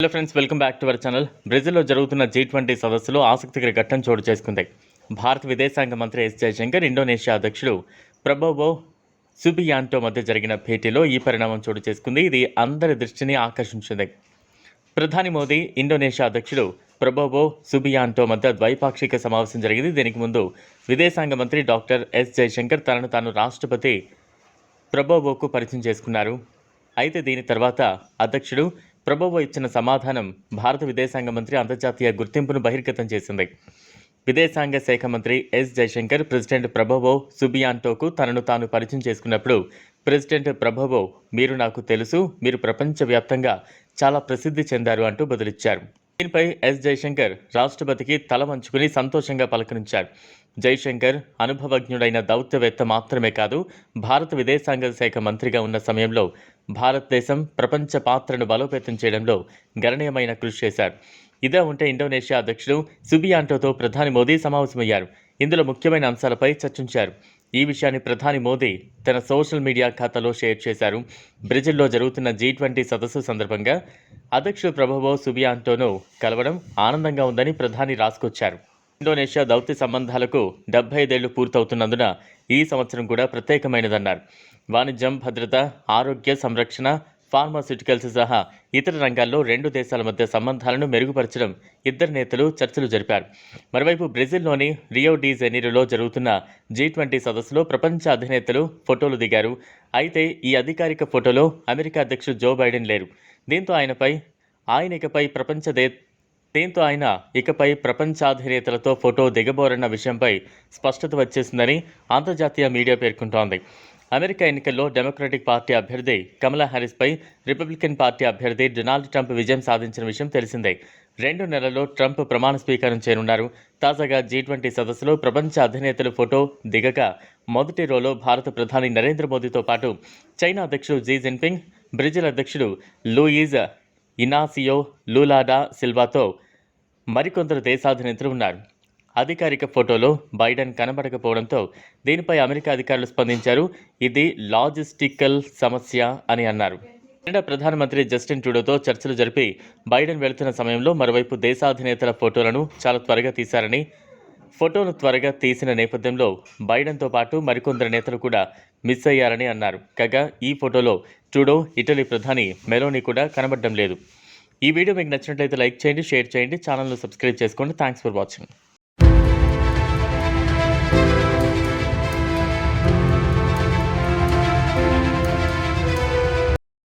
Hello friends welcome back to our channel బ్రెజిల్లో జరుగుతున్న G twenty సదస్సులో ఆసక్తికర ఘట్టం చోటు చేసుకుంది. భారత విదేశాంగ మంత్రి ఎస్ జయశంకర్ ఇండోనేషియా అధ్యక్షుడు ప్రభోబో సుబియాంటో మధ్య జరిగిన భేటీలో ఈ పరిణామం చోటు చేసుకుంది. ఇది అందరి దృష్టిని ఆకర్షించింది. ప్రధాని మోదీ ఇండోనేషియా అధ్యక్షుడు ప్రభోబో సుబియాంటో మధ్య ద్వైపాక్షిక సమావేశం జరిగింది. దీనికి ముందు విదేశాంగ మంత్రి డాక్టర్ ఎస్ జయశంకర్ తనను తాను రాష్ట్రపతి ప్రభోబోకు పరిచయం చేసుకున్నారు. అయితే దీని తర్వాత అధ్యక్షుడు ప్రభోవో ఇచ్చిన సమాధానం భారత విదేశాంగ మంత్రి అంతర్జాతీయ గుర్తింపును బహిర్గతం చేసింది. విదేశాంగ శాఖ మంత్రి ఎస్ జయశంకర్ ప్రెసిడెంట్ ప్రభోవో సుబియాంటోకు తనను తాను పరిచయం చేసుకున్నప్పుడు ప్రెసిడెంట్ ప్రభోవో మీరు నాకు తెలుసు మీరు ప్రపంచవ్యాప్తంగా చాలా ప్రసిద్ధి చెందారు అంటూ బదులిచ్చారు. దీనిపై ఎస్ జయశంకర్ రాష్ట్రపతికి తల వంచుకుని సంతోషంగా పలకరించారు. జైశంకర్ అనుభవజ్ఞుడైన దౌత్యవేత్త మాత్రమే కాదు భారత విదేశాంగ శాఖ మంత్రిగా ఉన్న సమయంలో భారతదేశం ప్రపంచ పాత్రను బలోపేతం చేయడంలో గణనీయమైన కృషి చేశారు. ఇదే ఉంటే ఇండోనేషియా అధ్యక్షుడు సుబియాంటోతో ప్రధాని మోదీ సమావేశమయ్యారు. ఇందులో ముఖ్యమైన అంశాలపై చర్చించారు. ఈ విషయాన్ని ప్రధాని మోదీ తన సోషల్ మీడియా ఖాతాలో షేర్ చేశారు. బ్రెజిల్లో జరుగుతున్న జీ ట్వంటీ సదస్సు సందర్భంగా అధ్యక్షుడు ప్రభోవో సుబియాంటోను కలవడం ఆనందంగా ఉందని ప్రధాని రాసుకొచ్చారు. ఇండోనేషియా దౌత్య సంబంధాలకు డెబ్బై ఐదేళ్ళు పూర్తవుతున్నందున ఈ సంవత్సరం కూడా ప్రత్యేకమైనదన్నారు. వాణిజ్యం భద్రత ఆరోగ్య సంరక్షణ ఫార్మాస్యూటికల్స్ సహా ఇతర రంగాల్లో రెండు దేశాల మధ్య సంబంధాలను మెరుగుపరచడం ఇద్దరు నేతలు చర్చలు జరిపారు. మరోవైపు బ్రెజిల్లోని రియో డి జెనీరోలో జరుగుతున్న జీ ట్వంటీ సదస్సులో ప్రపంచ అధినేతలు ఫోటోలు దిగారు. అయితే ఈ అధికారిక ఫోటోలో అమెరికా అధ్యక్షుడు జో బైడెన్ లేరు. దీంతో ఆయనపై ఆయన ఇకపై ప్రపంచ దే దీంతో ఆయన ఇకపై ప్రపంచాధినేతలతో ఫోటో దిగబోరన్న విషయంపై స్పష్టత వచ్చేసిందని అంతర్జాతీయ మీడియా పేర్కొంటోంది. అమెరికా ఎన్నికల్లో డెమోక్రటిక్ పార్టీ అభ్యర్థి కమలా హ్యారిస్పై రిపబ్లికన్ పార్టీ అభ్యర్థి డొనాల్డ్ ట్రంప్ విజయం సాధించిన విషయం తెలిసిందే. రెండు నెలల్లో ట్రంప్ ప్రమాణ స్వీకారం చేయనున్నారు. తాజాగా జీ ట్వంటీ సదస్సులో ప్రపంచ అధినేతల ఫోటో దిగక మొదటి రోలో భారత ప్రధాని నరేంద్ర మోదీతో పాటు చైనా అధ్యక్షుడు జీ జిన్పింగ్ బ్రెజిల్ అధ్యక్షుడు లూయిజ్ ఇనాసియో లూలాడా సిల్వాతో మరికొందరు దేశాధినేతలు ఉన్నారు. అధికారిక ఫోటోలో బైడెన్ కనబడకపోవడంతో దీనిపై అమెరికా అధికారులు స్పందించారు. ఇది లాజిస్టికల్ సమస్య అని అన్నారు. కెనడా ప్రధానమంత్రి జస్టిన్ ట్రూడోతో చర్చలు జరిపి బైడెన్ వెళుతున్న సమయంలో మరోవైపు దేశాధినేతల ఫోటోలను చాలా త్వరగా తీశారని ఫోటోను త్వరగా తీసిన నేపథ్యంలో బైడెన్తో పాటు మరికొందరు నేతలు కూడా మిస్ అయ్యారని అన్నారు. కాగా ఈ ఫోటోలో ట్రూడో ఇటలీ ప్రధాని మెలోని కూడా కనబడడం లేదు. ఈ వీడియో మీకు నచ్చినట్లయితే లైక్ చేయండి షేర్ చేయండి ఛానల్ను సబ్స్క్రైబ్ చేసుకోండి. Thanks for watching.